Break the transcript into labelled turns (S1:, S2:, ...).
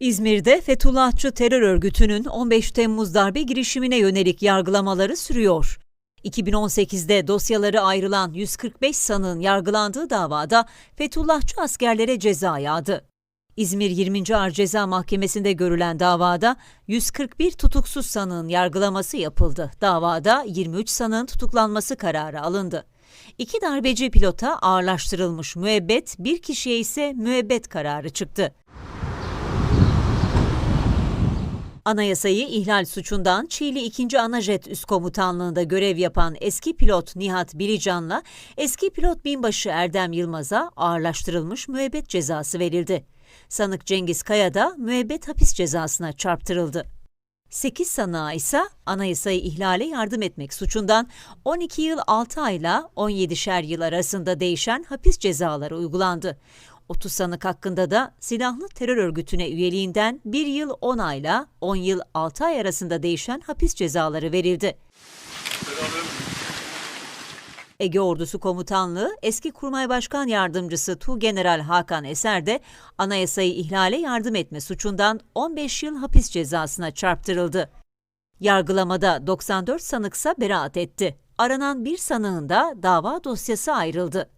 S1: İzmir'de Fethullahçı terör örgütünün 15 Temmuz darbe girişimine yönelik yargılamaları sürüyor. 2018'de dosyaları ayrılan 145 sanığın yargılandığı davada Fethullahçı askerlere ceza yağdı. İzmir 20. Ağır Ceza Mahkemesi'nde görülen davada 141 tutuksuz sanığın yargılaması yapıldı. Davada 23 sanığın tutuklanması kararı alındı. İki darbeci pilota ağırlaştırılmış müebbet, bir kişiye ise müebbet kararı çıktı. Anayasayı ihlal suçundan Çiğli 2. Anajet Üst Komutanlığı'nda görev yapan eski pilot Nihat Bilican'la eski pilot binbaşı Erdem Yılmaz'a ağırlaştırılmış müebbet cezası verildi. Sanık Cengiz Kaya da müebbet hapis cezasına çarptırıldı. 8 sanığa ise anayasayı ihlale yardım etmek suçundan 12 yıl 6 ayla 17'şer yıl arasında değişen hapis cezaları uygulandı. 30 sanık hakkında da silahlı terör örgütüne üyeliğinden 1 yıl 10 ayla 10 yıl 6 ay arasında değişen hapis cezaları verildi. Ege Ordusu Komutanlığı eski Kurmay Başkan Yardımcısı Tuğgeneral Hakan Eser de anayasayı ihlale yardım etme suçundan 15 yıl hapis cezasına çarptırıldı. Yargılamada 94 sanıksa beraat etti. Aranan bir sanığın da dava dosyası ayrıldı.